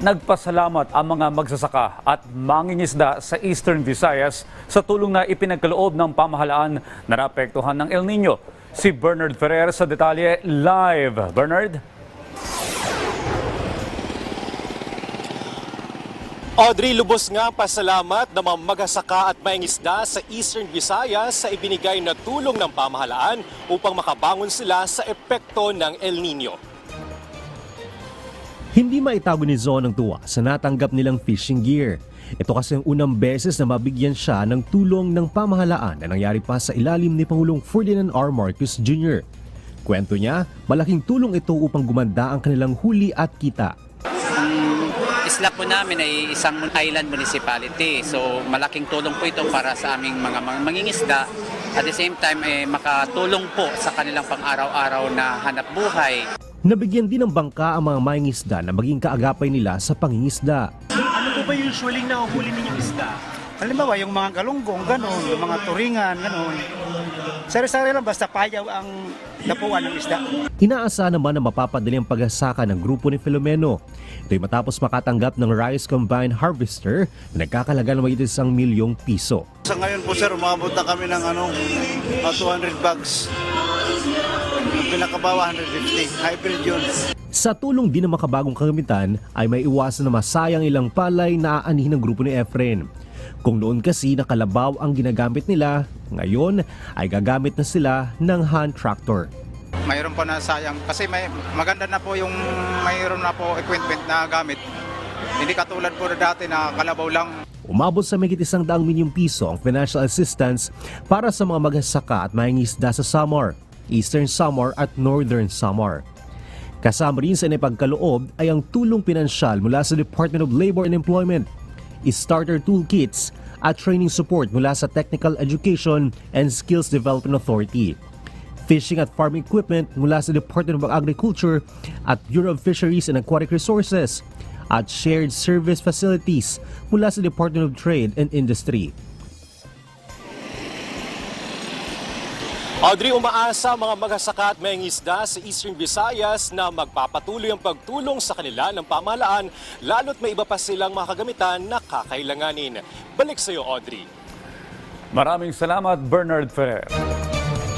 Nagpasalamat ang mga magsasaka at mangingisda sa Eastern Visayas sa tulong na ipinagkaloob ng pamahalaan na naapektuhan ng El Nino. Si Bernard Ferrer sa detalye live. Bernard? Audrey, lubos nga pasalamat ng mga magsasaka at maengisda sa Eastern Visayas sa ibinigay na tulong ng pamahalaan upang makabangon sila sa epekto ng El Nino. Hindi maitago ni Zon ang tuwa sa natanggap nilang fishing gear. Ito kasi ang unang beses na mabigyan siya ng tulong ng pamahalaan na nangyari pa sa ilalim ni Pangulong Ferdinand R. Marcos Jr. Kwento niya, malaking tulong ito upang gumanda ang kanilang huli at kita. isla po namin ay isang island municipality. So malaking tulong po ito para sa aming mga mangingisda. At the same time, eh, makatulong po sa kanilang pang-araw-araw na hanap buhay. Nabigyan din ng bangka ang mga mangingisda na maging kaagapay nila sa pangingisda. Ano po ba usually na huli ninyong isda? Halimbawa, yung mga galunggong, gano'n, yung mga turingan, gano'n. Sari-sari lang, basta payaw ang dapuan ng isda. Inaasahan naman na mapapadali ang paghasaka ng grupo ni Filomeno. Ito'y matapos makatanggap ng Rice Combine Harvester na nagkakalaga ng mahigit isang milyong piso. Sa ngayon po sir, umabot na kami ng ano, ah, 200 bags. Pinakabawa 150, hybrid yun. Sa tulong din ng makabagong kagamitan ay may iwasan na masayang ilang palay na aanihin ng grupo ni Efren. Kung noon kasi nakalabaw ang ginagamit nila, ngayon ay gagamit na sila ng hand tractor. mayroon pa na sayang kasi may maganda na po yung mayroon na po equipment na gamit. Hindi katulad po na dati na kalabaw lang. Umabot sa mahigit isang daang milyong piso ang financial assistance para sa mga maghasaka at mangingisda sa Samar, Eastern Samar at Northern Samar. Kasama rin sa inipagkaloob ay ang tulong pinansyal mula sa Department of Labor and Employment, starter toolkits at training support mula sa Technical Education and Skills Development Authority. Fishing at farming equipment mula sa Department of Agriculture at Bureau of Fisheries and Aquatic Resources at shared service facilities mula sa Department of Trade and Industry. Audrey, umaasa mga magsasaka at maengisda sa Eastern Visayas na magpapatuloy ang pagtulong sa kanila ng pamahalaan lalo't may iba pa silang mga kagamitan na kakailanganin. Balik sa iyo, Audrey. Maraming salamat, Bernard Ferrer.